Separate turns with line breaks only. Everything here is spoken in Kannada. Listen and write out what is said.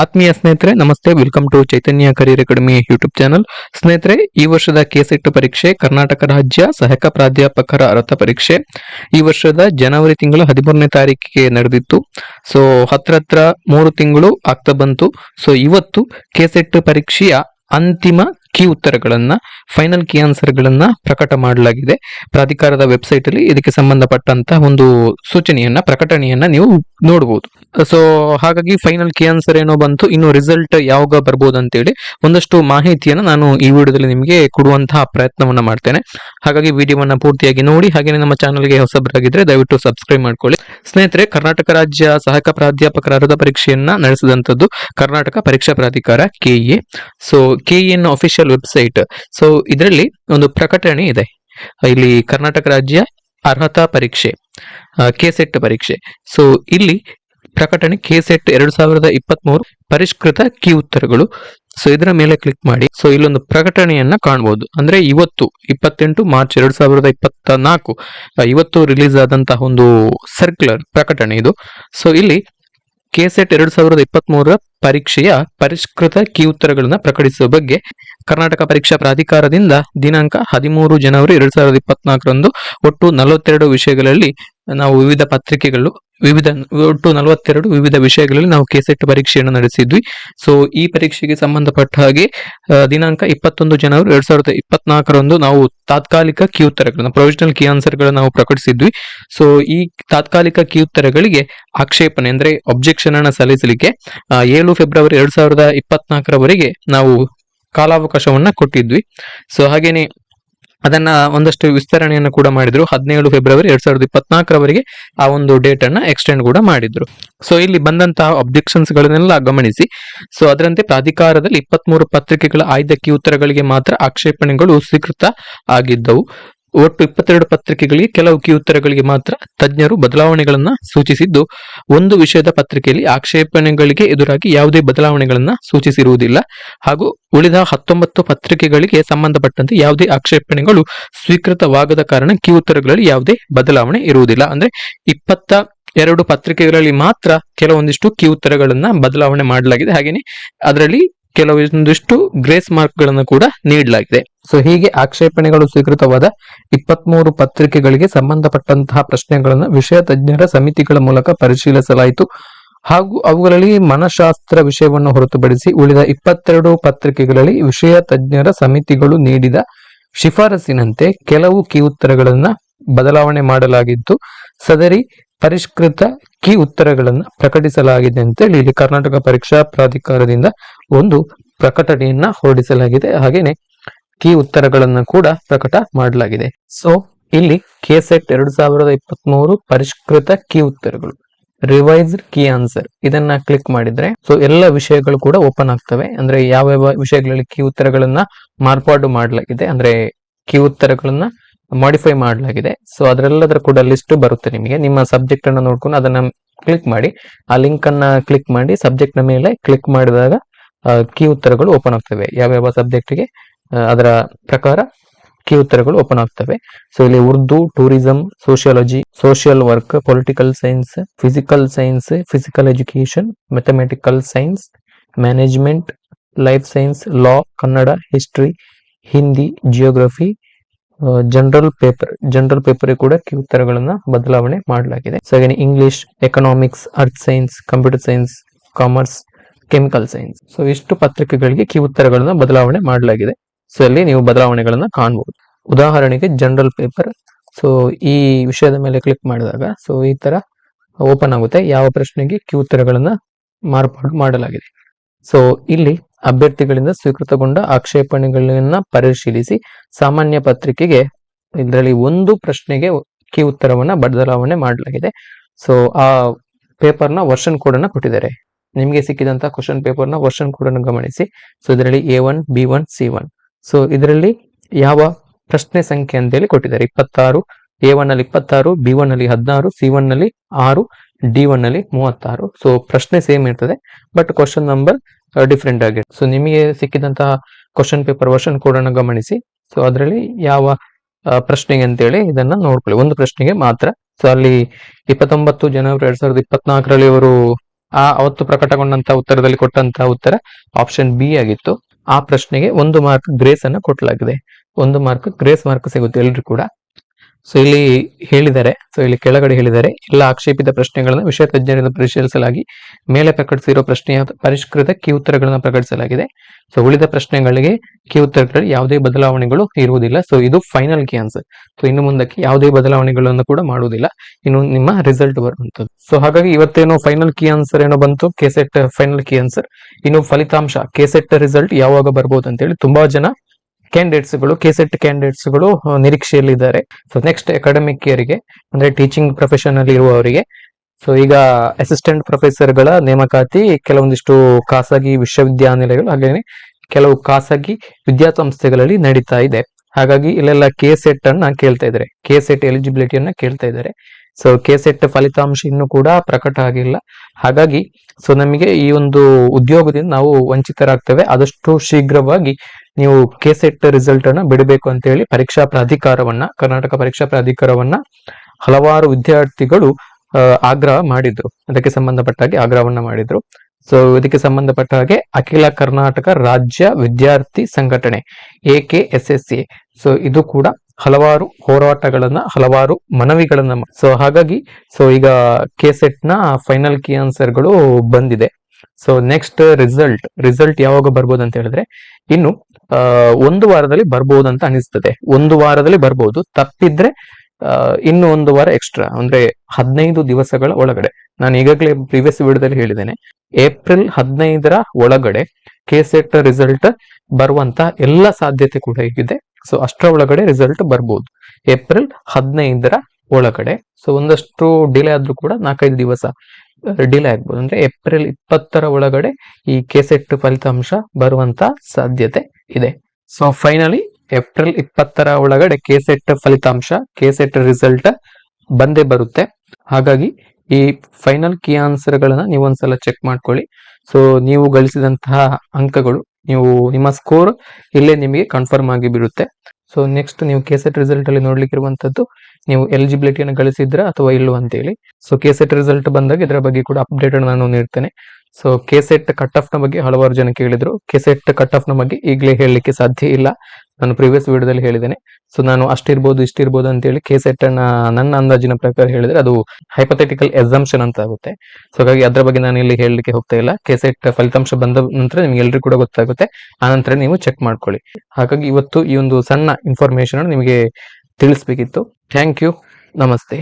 ಆತ್ಮೀಯ ಸ್ನೇಹಿತರೆ, ನಮಸ್ತೆ. Welcome to Chaitanya career academy YouTube channel ಸ್ನೇಹಿತರೆ, ಈ ವರ್ಷದ ಕೆಸೆಟ್ ಪರೀಕ್ಷೆ ಕರ್ನಾಟಕ ರಾಜ್ಯ ಸಹಾಯಕ ಪ್ರಾಧ್ಯಾಪಕರ ಅರ್ಹತಾ ಪರೀಕ್ಷೆ. ಈ ವರ್ಷದ ಜನವರಿ ತಿಂಗಳ ಹದಿಮೂರನೇ ತಾರೀಕಿಗೆ ನಡೆದಿತ್ತು. ಸೊ ಹತ್ರ ಹತ್ರ ಮೂರು ತಿಂಗಳು ಆಗ್ತಾ ಬಂತು. ಸೊ ಇವತ್ತು ಕೆಸೆಟ್ ಪರೀಕ್ಷೆಯ ಅಂತಿಮ ಕೀ ಉತ್ತರಗಳನ್ನ ಫೈನಲ್ ಕೀ ಆನ್ಸರ್ ಗಳನ್ನ ಪ್ರಕಟ ಮಾಡಲಾಗಿದೆ. ಪ್ರಾಧಿಕಾರದ ವೆಬ್ಸೈಟ್ ಅಲ್ಲಿ ಇದಕ್ಕೆ ಸಂಬಂಧಪಟ್ಟಂತ ಒಂದು ಸೂಚನೆಯನ್ನ, ಪ್ರಕಟಣೆಯನ್ನ ನೀವು ನೋಡಬಹುದು ಸೊ ಹಾಗಾಗಿ ಫೈನಲ್ ಕೀ ಆನ್ಸರ್ ಏನೋ ಬಂತು, ಇನ್ನು ರಿಸಲ್ಟ್ ಯಾವಾಗ ಬರ್ಬೋದು ಅಂತೇಳಿ ಒಂದಷ್ಟು ಮಾಹಿತಿಯನ್ನು ನಾನು ಈ ವಿಡಿಯೋದಲ್ಲಿ ನಿಮಗೆ ಕೊಡುವಂತಹ ಪ್ರಯತ್ನವನ್ನ ಮಾಡ್ತೇನೆ. ಹಾಗಾಗಿ ವಿಡಿಯೋವನ್ನ ಪೂರ್ತಿಯಾಗಿ ನೋಡಿ ಹಾಗೆಯೇ ನಮ್ಮ ಚಾನಲ್ಗೆ ಹೊಸಬರಾಗಿದ್ರೆ ದಯವಿಟ್ಟು ಸಬ್ಸ್ಕ್ರೈಬ್ ಮಾಡ್ಕೊಳ್ಳಿ. ಸ್ನೇಹಿತರೆ, ಕರ್ನಾಟಕ ರಾಜ್ಯ ಸಹಾಯಕ ಪ್ರಾಧ್ಯಾಪಕರ ಅರ್ಹತಾ ಪರೀಕ್ಷೆಯನ್ನ ನಡೆಸಿದಂಥದ್ದು ಕರ್ನಾಟಕ ಪರೀಕ್ಷಾ ಪ್ರಾಧಿಕಾರ ಕೆಇಎ ಸೊ ಕೆಇಎನ್ ಅಫಿಷಿಯಲ್ ವೆಬ್ಸೈಟ್ ಸೊ ಇದರಲ್ಲಿ ಒಂದು ಪ್ರಕಟಣೆ ಇದೆ. ಇಲ್ಲಿ ಕರ್ನಾಟಕ ರಾಜ್ಯ ಅರ್ಹತಾ ಪರೀಕ್ಷೆ ಕೆಸೆಟ್ ಪರೀಕ್ಷೆ. ಸೊ ಇಲ್ಲಿ ಪ್ರಕಟಣೆ ಕೆಸೆಟ್ ಎರಡು ಸಾವಿರದ ಇಪ್ಪತ್ತ್ ಮೂರು ಪರಿಷ್ಕೃತ ಕೀ ಉತ್ತರಗಳು. ಸೊ ಇದರ ಮೇಲೆ ಕ್ಲಿಕ್ ಮಾಡಿ. ಸೊ ಇಲ್ಲೊಂದು ಪ್ರಕಟಣೆಯನ್ನ ಕಾಣಬಹುದು ಅಂದ್ರೆ ಇವತ್ತು, ಇಪ್ಪತ್ತೆಂಟು ಮಾರ್ಚ್ ಎರಡ್ ಸಾವಿರದ ಇಪ್ಪತ್ತ ನಾಲ್ಕು ಇವತ್ತು ರಿಲೀಸ್ ಆದಂತಹ ಒಂದು ಸರ್ಕ್ಯುಲರ್ ಪ್ರಕಟಣೆ ಇದು. ಸೊ ಇಲ್ಲಿ ಕೆಸೆಟ್ ಎರಡ್ ಸಾವಿರದ ಇಪ್ಪತ್ತ್ ಮೂರರ ಪರೀಕ್ಷೆಯ ಪರಿಷ್ಕೃತ ಕಿ ಉತ್ತರಗಳನ್ನು ಪ್ರಕಟಿಸುವ ಬಗ್ಗೆ ಕರ್ನಾಟಕ ಪರೀಕ್ಷಾ ಪ್ರಾಧಿಕಾರದಿಂದ ದಿನಾಂಕ ಹದಿಮೂರು ಜನವರಿ ಎರಡ್ ಸಾವಿರದ ಇಪ್ಪತ್ನಾಲ್ಕರಂದು ಒಟ್ಟು ನಲವತ್ತೆರಡು ವಿಷಯಗಳಲ್ಲಿ ನಾವು ವಿವಿಧ ಪತ್ರಿಕೆಗಳು, ವಿವಿಧ ಒಟ್ಟು ನಲವತ್ತೆರಡು ವಿವಿಧ ವಿಷಯಗಳಲ್ಲಿ ನಾವು ಕೆಸೆಟ್ ಪರೀಕ್ಷೆಯನ್ನು ನಡೆಸಿದ್ವಿ. ಸೊ ಈ ಪರೀಕ್ಷೆಗೆ ಸಂಬಂಧಪಟ್ಟ ಹಾಗೆ ದಿನಾಂಕ ಇಪ್ಪತ್ತೊಂದು ಜನವರಿ ಎರಡ್ ಸಾವಿರದ ಇಪ್ಪತ್ನಾಲ್ಕರಂದು ನಾವು ತಾತ್ಕಾಲಿಕ ಕಿ ಉತ್ತರಗಳನ್ನು ಪ್ರೊವಿಷನಲ್ ಕಿ ಆನ್ಸರ್ಗಳನ್ನು ನಾವು ಪ್ರಕಟಿಸಿದ್ವಿ. ಸೊ ಈ ತಾತ್ಕಾಲಿಕ ಕಿ ಉತ್ತರಗಳಿಗೆ ಆಕ್ಷೇಪಣೆ, ಅಂದ್ರೆ ಅಬ್ಜೆಕ್ಷನ್ ಅನ್ನು ಸಲ್ಲಿಸಲಿಕ್ಕೆ ಏಳು ಫೆಬ್ರವರಿ ಎರಡ್ ಸಾವಿರದ ಇಪ್ಪತ್ನಾಲ್ಕರವರೆಗೆ ನಾವು ಕಾಲಾವಕಾಶವನ್ನ ಕೊಟ್ಟಿದ್ವಿ. ಸೊ ಹಾಗೇನೆ ಅದನ್ನ ಒಂದಷ್ಟು ವಿಸ್ತರಣೆಯನ್ನು ಕೂಡ ಮಾಡಿದ್ರು. ಹದಿನೇಳು ಫೆಬ್ರವರಿ ಎರಡ್ ಸಾವಿರದ ಇಪ್ಪತ್ನಾಲ್ಕರವರೆಗೆ ಆ ಒಂದು ಡೇಟ್ ಅನ್ನ ಎಕ್ಸ್ಟೆಂಡ್ ಕೂಡ ಮಾಡಿದ್ರು. ಸೊ ಇಲ್ಲಿ ಬಂದಂತಹ ಅಬ್ಜೆಕ್ಷನ್ಸ್ ಗಳನ್ನೆಲ್ಲ ಗಮನಿಸಿ. ಸೊ ಅದರಂತೆ ಪ್ರಾಧಿಕಾರದಲ್ಲಿ ಇಪ್ಪತ್ಮೂರು ಪತ್ರಿಕೆಗಳ ಆಯ್ದ ಕೀ ಉತ್ತರಗಳಿಗೆ ಮಾತ್ರ ಆಕ್ಷೇಪಣೆಗಳು ಸ್ವೀಕೃತ ಆಗಿದ್ದವು. ಒಟ್ಟು ಇಪ್ಪತ್ತೆರಡು ಪತ್ರಿಕೆಗಳಿಗೆ ಕೆಲವು ಕಿ ಉತ್ತರಗಳಿಗೆ ಮಾತ್ರ ತಜ್ಞರು ಬದಲಾವಣೆಗಳನ್ನು ಸೂಚಿಸಿದ್ದು, ಒಂದು ವಿಷಯದ ಪತ್ರಿಕೆಯಲ್ಲಿ ಆಕ್ಷೇಪಣೆಗಳಿಗೆ ಎದುರಾಗಿ ಯಾವುದೇ ಬದಲಾವಣೆಗಳನ್ನು ಸೂಚಿಸಿರುವುದಿಲ್ಲ. ಹಾಗೂ ಉಳಿದ ಹತ್ತೊಂಬತ್ತು ಪತ್ರಿಕೆಗಳಿಗೆ ಸಂಬಂಧಪಟ್ಟಂತೆ ಯಾವುದೇ ಆಕ್ಷೇಪಣೆಗಳು ಸ್ವೀಕೃತವಾಗದ ಕಾರಣ ಕಿ ಉತ್ತರಗಳಲ್ಲಿ ಯಾವುದೇ ಬದಲಾವಣೆ ಇರುವುದಿಲ್ಲ. ಅಂದ್ರೆ ಇಪ್ಪತ್ತ ಎರಡು ಪತ್ರಿಕೆಗಳಲ್ಲಿ ಮಾತ್ರ ಕೆಲವೊಂದಿಷ್ಟು ಕಿ ಉತ್ತರಗಳನ್ನ ಬದಲಾವಣೆ ಮಾಡಲಾಗಿದೆ. ಹಾಗೆಯೇ ಅದರಲ್ಲಿ ಕೆಲವೊಂದಿಷ್ಟು ಗ್ರೇಸ್ ಮಾರ್ಕ್ಗಳನ್ನು ಕೂಡ ನೀಡಲಾಗಿದೆ. ಸೊ ಹೀಗೆ ಆಕ್ಷೇಪಣೆಗಳು ಸ್ವೀಕೃತವಾದ ಇಪ್ಪತ್ಮೂರು ಪತ್ರಿಕೆಗಳಿಗೆ ಸಂಬಂಧಪಟ್ಟಂತಹ ಪ್ರಶ್ನೆಗಳನ್ನು ವಿಷಯ ತಜ್ಞರ ಸಮಿತಿಗಳ ಮೂಲಕ ಪರಿಶೀಲಿಸಲಾಯಿತು. ಹಾಗೂ ಅವುಗಳಲ್ಲಿ ಮನಃಶಾಸ್ತ್ರ ವಿಷಯವನ್ನು ಹೊರತುಪಡಿಸಿ ಉಳಿದ ಇಪ್ಪತ್ತೆರಡು ಪತ್ರಿಕೆಗಳಲ್ಲಿ ವಿಷಯ ತಜ್ಞರ ಸಮಿತಿಗಳು ನೀಡಿದ ಶಿಫಾರಸಿನಂತೆ ಕೆಲವು ಕೀ ಉತ್ತರಗಳನ್ನ ಬದಲಾವಣೆ ಮಾಡಲಾಗಿದ್ದು ಸದರಿ ಪರಿಷ್ಕೃತ ಕೀ ಉತ್ತರಗಳನ್ನ ಪ್ರಕಟಿಸಲಾಗಿದೆ ಅಂತ ಹೇಳಿ ಇಲ್ಲಿ ಕರ್ನಾಟಕ ಪರೀಕ್ಷಾ ಪ್ರಾಧಿಕಾರದಿಂದ ಒಂದು ಪ್ರಕಟಣೆಯನ್ನ ಹೊರಡಿಸಲಾಗಿದೆ. ಹಾಗೇನೆ ಕೀ ಉತ್ತರಗಳನ್ನ ಕೂಡ ಪ್ರಕಟ ಮಾಡಲಾಗಿದೆ. ಸೊ ಇಲ್ಲಿ ಕೆಸೆಟ್ ಎರಡು ಸಾವಿರದ ಇಪ್ಪತ್ತ್ ಮೂರು ಪರಿಷ್ಕೃತ ಕೀ ಉತ್ತರಗಳು. ರಿವೈಸ್ಡ್ ಕೀ ಆನ್ಸರ್ ಇದನ್ನ ಕ್ಲಿಕ್ ಮಾಡಿದ್ರೆ ಸೊ ಎಲ್ಲ ವಿಷಯಗಳು ಕೂಡ ಓಪನ್ ಆಗ್ತವೆ. ಅಂದ್ರೆ ಯಾವ ಯಾವ ವಿಷಯಗಳಲ್ಲಿ ಕೀ ಉತ್ತರಗಳನ್ನ ಮಾರ್ಪಾಡು ಮಾಡಲಾಗಿದೆ. ಅಂದ್ರೆ ಕೀ ಉತ್ತರಗಳನ್ನ ಮಾಡಿಫೈ ಮಾಡಲಾಗಿದೆ. ಸೊ ಅದರೆಲ್ಲದರ ಕೂಡ ಲಿಸ್ಟ್ ಬರುತ್ತೆ ನಿಮಗೆ. ನಿಮ್ಮ ಸಬ್ಜೆಕ್ಟ್ ಅನ್ನು ನೋಡ್ಕೊಂಡು ಅದನ್ನ ಕ್ಲಿಕ್ ಮಾಡಿ. ಆ ಲಿಂಕ್ ಅನ್ನ ಕ್ಲಿಕ್ ಮಾಡಿ ಸಬ್ಜೆಕ್ಟ್ನ ಮೇಲೆ ಕ್ಲಿಕ್ ಮಾಡಿದಾಗ ಕೀ ಉತ್ತರಗಳು ಓಪನ್ ಆಗ್ತವೆ. ಯಾವ್ಯಾವ ಸಬ್ಜೆಕ್ಟ್ಗೆ ಅದರ ಪ್ರಕಾರ ಕೀ ಉತ್ತರಗಳು ಓಪನ್ ಆಗ್ತವೆ. ಸೊ ಇಲ್ಲಿ Urdu tourism sociology social work political science physical science physical education mathematical science management life science law Kannada history Hindi geography general paper general paper ಕೂಡ ಉತ್ತರಗಳನ್ನ ಬದಲಾವಣೆ ಮಾಡಲಾಗಿದೆ. ಸೊ ಹಾಗೆ English economics earth science computer science commerce chemical science so ಇಷ್ಟು ಪತ್ರಿಕೆಗಳಿಗೆ ಕಿ ಉತ್ತರಗಳನ್ನ ಬದಲಾವಣೆ ಮಾಡಲಾಗಿದೆ. ಸೊ ಅಲ್ಲಿ ನೀವು ಬದಲಾವಣೆಗಳನ್ನ ಕಾಣಬಹುದು ಉದಾಹರಣೆಗೆ ಜನರಲ್ ಪೇಪರ್ ಸೊ ಈ ವಿಷಯದ ಮೇಲೆ ಕ್ಲಿಕ್ ಮಾಡಿದಾಗ ಸೊ ಈ ತರ ಓಪನ್ ಆಗುತ್ತೆ. ಯಾವ ಪ್ರಶ್ನೆಗೆ ಕಿ ಉತ್ತರಗಳನ್ನ ಮಾರ್ಪಾಡು ಮಾಡಲಾಗಿದೆ. ಸೊ ಇಲ್ಲಿ ಅಭ್ಯರ್ಥಿಗಳಿಂದ ಸ್ವೀಕೃತಗೊಂಡ ಆಕ್ಷೇಪಣೆಗಳನ್ನ ಪರಿಶೀಲಿಸಿ ಸಾಮಾನ್ಯ ಪತ್ರಿಕೆಗೆ ಇದರಲ್ಲಿ ಒಂದು ಪ್ರಶ್ನೆಗೆ ಕೀ ಉತ್ತರವನ್ನ ಬದಲಾವಣೆ ಮಾಡಲಾಗಿದೆ. ಸೊ ಆ ಪೇಪರ್ನ ವರ್ಷನ್ ಕೋಡ್ ಅನ್ನ ಕೊಟ್ಟಿದ್ದಾರೆ. ನಿಮಗೆ ಸಿಕ್ಕಿದಂತ ಕ್ವಶನ್ ಪೇಪರ್ನ ವರ್ಷನ್ ಕೋಡ್ ಅನ್ನು ಗಮನಿಸಿ. ಸೊ ಇದರಲ್ಲಿ A one, B one, C one. So ಇದರಲ್ಲಿ ಯಾವ ಪ್ರಶ್ನೆ ಸಂಖ್ಯೆ ಅಂತೇಳಿ ಕೊಟ್ಟಿದ್ದಾರೆ. ಇಪ್ಪತ್ತಾರು, ಎ ಒನ್ ಅಲ್ಲಿ ಇಪ್ಪತ್ತಾರು, ಬಿ ಒನ್ ಅಲ್ಲಿ ಹದಿನಾರು, ಸಿ ಒನ್ನಲ್ಲಿ ಆರು, ಡಿ ಒನ್ ಅಲ್ಲಿ ಮೂವತ್ತಾರು. ಸೊ ಪ್ರಶ್ನೆ ಸೇಮ್ ಇರ್ತದೆ. ಬಟ್ ಕ್ವಶನ್ ನಂಬರ್ ಡಿಫ್ರೆಂಟ್ ಆಗಿದೆ ಸೊ ನಿಮಗೆ ಸಿಕ್ಕಿದಂತಹ ಕ್ವಶನ್ ಪೇಪರ್ ವರ್ಷನ್ ಕೂಡ ಗಮನಿಸಿ. ಸೊ ಅದರಲ್ಲಿ ಯಾವ ಪ್ರಶ್ನೆಗೆ ಅಂತೇಳಿ ಇದನ್ನ ನೋಡ್ಕೊಳ್ಳಿ. ಒಂದು ಪ್ರಶ್ನೆಗೆ ಮಾತ್ರ. ಸೊ ಅಲ್ಲಿ ಇಪ್ಪತ್ತೊಂಬತ್ತು ಜನವರಿ ಎರಡ್ ಸಾವಿರದ ಇಪ್ಪತ್ನಾಲ್ಕರಲ್ಲಿ ಅವರು ಆ ಅವತ್ತು ಪ್ರಕಟಗೊಂಡಂತಹ ಉತ್ತರದಲ್ಲಿ ಕೊಟ್ಟಂತಹ ಉತ್ತರ ಆಪ್ಷನ್ ಬಿ ಆಗಿತ್ತು. ಆ ಪ್ರಶ್ನೆಗೆ ಒಂದು ಮಾರ್ಕ್ ಗ್ರೇಸ್ ಅನ್ನ ಕೊಟ್ಟಲಾಗಿದೆ ಒಂದು ಮಾರ್ಕ್ ಗ್ರೇಸ್ ಮಾರ್ಕ್ ಸಿಗುತ್ತೆ ಎಲ್ರು ಕೂಡ. ಸೊ ಇಲ್ಲಿ ಹೇಳಿದ್ದಾರೆ. ಸೊ ಇಲ್ಲಿ ಕೆಳಗಡೆ ಹೇಳಿದ್ದಾರೆ. ಎಲ್ಲ ಆಕ್ಷೇಪಿತ ಪ್ರಶ್ನೆಗಳನ್ನು ವಿಷಯ ತಜ್ಞರಿಂದ ಪರಿಶೀಲಿಸಲಾಗಿ, ಮೇಲೆ ಪ್ರಕಟಿಸಿರುವ ಪ್ರಶ್ನೆಯ ಪರಿಷ್ಕೃತ ಕಿ ಉತ್ತರಗಳನ್ನು ಪ್ರಕಟಿಸಲಾಗಿದೆ. ಸೊ ಉಳಿದ ಪ್ರಶ್ನೆಗಳಿಗೆ ಕಿ ಉತ್ತರಗಳಲ್ಲಿ ಯಾವುದೇ ಬದಲಾವಣೆಗಳು ಇರುವುದಿಲ್ಲ. ಸೊ ಇದು ಫೈನಲ್ ಕಿ ಆನ್ಸರ್ ಸೊ ಇನ್ನು ಮುಂದಕ್ಕೆ ಯಾವುದೇ ಬದಲಾವಣೆಗಳನ್ನು ಕೂಡ ಮಾಡುವುದಿಲ್ಲ. ಇನ್ನು ನಿಮ್ಮ ರಿಸಲ್ಟ್ ಬರುವಂತದ್ದು ಸೊ ಹಾಗಾಗಿ ಇವತ್ತೇನು ಫೈನಲ್ ಕಿ ಆನ್ಸರ್ ಏನೋ ಬಂತು? ಕೆಸೆಟ್ ಫೈನಲ್ ಕಿ ಆನ್ಸರ್ ಇನ್ನು ಫಲಿತಾಂಶ ಕೆಸೆಟ್ ರಿಸಲ್ಟ್ ಯಾವಾಗ ಬರ್ಬೋದು ಅಂತೇಳಿ ತುಂಬಾ ಜನ candidates ಗಳು ಕೆಸೆಟ್ಗಳು ನಿರೀಕ್ಷೆಯಲ್ಲಿದ್ದಾರೆ. ಸೊ ನೆಕ್ಸ್ಟ್ ಅಕಾಡೆಮಿಕ್ ಇಯರ್ಗೆ ಅಂದ್ರೆ ಟೀಚಿಂಗ್ ಪ್ರೊಫೆಷನ್ ಅಲ್ಲಿ ಇರುವವರಿಗೆ ಸೊ ಈಗ ಅಸಿಸ್ಟೆಂಟ್ ಪ್ರೊಫೆಸರ್ಗಳ ನೇಮಕಾತಿ ಕೆಲವೊಂದಿಷ್ಟು ಖಾಸಗಿ ವಿಶ್ವವಿದ್ಯಾನಿಲಯಗಳು ಹಾಗೇನೆ ಕೆಲವು ಖಾಸಗಿ ವಿದ್ಯಾಸಂಸ್ಥೆಗಳಲ್ಲಿ ನಡೀತಾ ಇದೆ. ಹಾಗಾಗಿ ಇಲ್ಲೆಲ್ಲ ಕೆ ಸೆಟ್ ಅನ್ನ ಕೇಳ್ತಾ ಇದ್ದಾರೆ. ಕೆ ಸೆಟ್ ಎಲಿಜಿಬಿಲಿಟಿಯನ್ನ ಕೇಳ್ತಾ ಇದ್ದಾರೆ. ಸೊ ಕೆ ಸೆಟ್ ಫಲಿತಾಂಶ ಇನ್ನೂ ಕೂಡ ಪ್ರಕಟ ಆಗಿಲ್ಲ. ಹಾಗಾಗಿ ಸೊ ನಮಗೆ ಈ ಒಂದು ಉದ್ಯೋಗದಿಂದ ನಾವು ವಂಚಿತರಾಗ್ತೇವೆ. ಆದಷ್ಟು ಶೀಘ್ರವಾಗಿ ನೀವು ಕೆ ಸೆಟ್ ರಿಸಲ್ಟ್ ಅನ್ನ ಬಿಡಬೇಕು ಅಂತ ಹೇಳಿ ಪರೀಕ್ಷಾ ಪ್ರಾಧಿಕಾರವನ್ನ, ಕರ್ನಾಟಕ ಪರೀಕ್ಷಾ ಪ್ರಾಧಿಕಾರವನ್ನ ಹಲವಾರು ವಿದ್ಯಾರ್ಥಿಗಳು ಆಗ್ರಹ ಮಾಡಿದ್ರು. ಅದಕ್ಕೆ ಸಂಬಂಧಪಟ್ಟ ಹಾಗೆ ಆಗ್ರಹವನ್ನ ಮಾಡಿದ್ರು. ಸೊ ಇದಕ್ಕೆ ಸಂಬಂಧಪಟ್ಟ ಹಾಗೆ ಅಖಿಲ ಕರ್ನಾಟಕ ರಾಜ್ಯ ವಿದ್ಯಾರ್ಥಿ ಸಂಘಟನೆ, A K S S A so ಇದು ಕೂಡ ಹಲವಾರು ಹೋರಾಟಗಳನ್ನ, ಹಲವಾರು ಮನವಿಗಳನ್ನ ಸೊ ಹಾಗಾಗಿ ಸೊ ಈಗ ಕೆ ಸೆಟ್ನ ಫೈನಲ್ ಕಿ ಆನ್ಸರ್ಗಳು ಬಂದಿದೆ. ಸೊ ನೆಕ್ಸ್ಟ್ ರಿಸಲ್ಟ್ ರಿಸಲ್ಟ್ ಯಾವಾಗ ಬರ್ಬೋದು ಅಂತ ಹೇಳಿದ್ರೆ, ಇನ್ನು ಒಂದು ವಾರದಲ್ಲಿ ಬರ್ಬೋದು ಅಂತ ಅನಿಸ್ತದೆ. ಒಂದು ವಾರದಲ್ಲಿ ಬರ್ಬೋದು. ತಪ್ಪಿದ್ರೆ ಇನ್ನು ಒಂದು ವಾರ ಎಕ್ಸ್ಟ್ರಾ ಅಂದ್ರೆ ಹದಿನೈದು ದಿವಸಗಳ ಒಳಗಡೆ. ನಾನು ಈಗಾಗಲೇ ಪ್ರೀವಿಯಸ್ ವಿಡಿಯೋದಲ್ಲಿ ಹೇಳಿದ್ದೇನೆ, ಏಪ್ರಿಲ್ ಹದಿನೈದರ ಒಳಗಡೆ ಕೆ ಸೆಟ್ ರಿಸಲ್ಟ್ ಬರುವಂತ ಎಲ್ಲ ಸಾಧ್ಯತೆ ಕೂಡ ಇದೆ. ಸೊ ಅಷ್ಟರ ಒಳಗಡೆ ರಿಸಲ್ಟ್ ಬರ್ಬೋದು. ಏಪ್ರಿಲ್ ಹದಿನೈದರ ಒಳಗಡೆ. ಸೊ ಒಂದಷ್ಟು ಡಿಲೇ ಆದ್ರೂ ಕೂಡ ನಾಲ್ಕೈದು ದಿವಸ ಡಿಲೇ ಆಗ್ಬೋದು. ಅಂದ್ರೆ ಏಪ್ರಿಲ್ ಇಪ್ಪತ್ತರ ಒಳಗಡೆ ಈ ಕೆಸೆಟ್ ಫಲಿತಾಂಶ ಬರುವಂತ ಸಾಧ್ಯತೆ ಇದೆ. ಸೊ ಫೈನಲಿ ಏಪ್ರಿಲ್ ಇಪ್ಪತ್ತರ ಒಳಗಡೆ ಕೆಸೆಟ್ ಫಲಿತಾಂಶ ಕೆಸೆಟ್ ರಿಸಲ್ಟ್ ಬಂದೇ ಬರುತ್ತೆ. ಹಾಗಾಗಿ ಈ ಫೈನಲ್ ಕೀ ಆನ್ಸರ್ ಗಳನ್ನ ನೀವು ಒಂದ್ಸಲ ಚೆಕ್ ಮಾಡ್ಕೊಳ್ಳಿ. ಸೊ ನೀವು ಗಳಿಸಿದಂತಹ ಅಂಕಗಳು, ನೀವು ನಿಮ್ಮ ಸ್ಕೋರ್ ಇಲ್ಲೇ ನಿಮಗೆ ಕನ್ಫರ್ಮ್ ಆಗಿ ಬಿಡುತ್ತೆ. ಸೊ ನೆಕ್ಸ್ಟ್ ನೀವು ಕೆಸೆಟ್ ರಿಸಲ್ಟ್ ಅಲ್ಲಿ ನೋಡ್ಲಿಕ್ಕೆ ಇರುವಂತದ್ದು ನೀವು ಎಲಿಜಿಬಿಲಿಟಿಯನ್ನು ಗಳಿಸಿದ್ರ ಅಥವಾ ಇಲ್ಲ ಅಂತ ಹೇಳಿ ಸೊ ಕೆಸೆಟ್ ರಿಸಲ್ಟ್ ಬಂದಾಗ ಇದರ ಬಗ್ಗೆ ಕೂಡ ಅಪ್ಡೇಟ್ ನಾನು ನೀಡ್ತೇನೆ. ಸೊ ಕೆಸೆಟ್ ಕಟ್ ಆಫ್ನ ಬಗ್ಗೆ ಹಲವಾರು ಜನ ಕೇಳಿದ್ರು. ಕೆಸೆಟ್ ಕಟ್ ಆಫ್ನ ಬಗ್ಗೆ ಈಗಲೇ ಹೇಳಲಿಕ್ಕೆ ಸಾಧ್ಯ ಇಲ್ಲ. ನಾನು ಪ್ರೀವಿಯಸ್ ವಿಡಿಯೋದಲ್ಲಿ ಹೇಳಿದ್ದೇನೆ. ಸೊ ನಾನು ಅಷ್ಟಿರ್ಬೋದು, ಇಷ್ಟಿರ್ಬೋದು ಅಂತ ಹೇಳಿ ಕೆಸೆಟ್ ಅನ್ನ ನನ್ನ ಅಂದಾಜಿನ ಪ್ರಕಾರ ಹೇಳಿದ್ರೆ ಅದು ಹೈಪೊಥೆಟಿಕಲ್ ಎಕ್ಸಾಮ್ಷನ್ ಅಂತ ಆಗುತ್ತೆ. ಸೊ ಹಾಗಾಗಿ ಅದರ ಬಗ್ಗೆ ನಾನು ಇಲ್ಲಿ ಹೇಳಲಿಕ್ಕೆ ಹೋಗ್ತಾ ಇಲ್ಲ. ಕೆಸೆಟ್ ಫಲಿತಾಂಶ ಬಂದ ನಂತರ ನಿಮ್ಗೆ ಎಲ್ರಿಗೂ ಕೂಡ ಗೊತ್ತಾಗುತ್ತೆ. ಆ ನಂತರ ನೀವು ಚೆಕ್ ಮಾಡ್ಕೊಳ್ಳಿ. ಹಾಗಾಗಿ ಇವತ್ತು ಈ ಒಂದು ಸಣ್ಣ ಇನ್ಫಾರ್ಮೇಶನ್ ನಿಮಗೆ ತಿಳಿಸ್ಬೇಕಿತ್ತು. ಥ್ಯಾಂಕ್ ಯು ನಮಸ್ತೆ.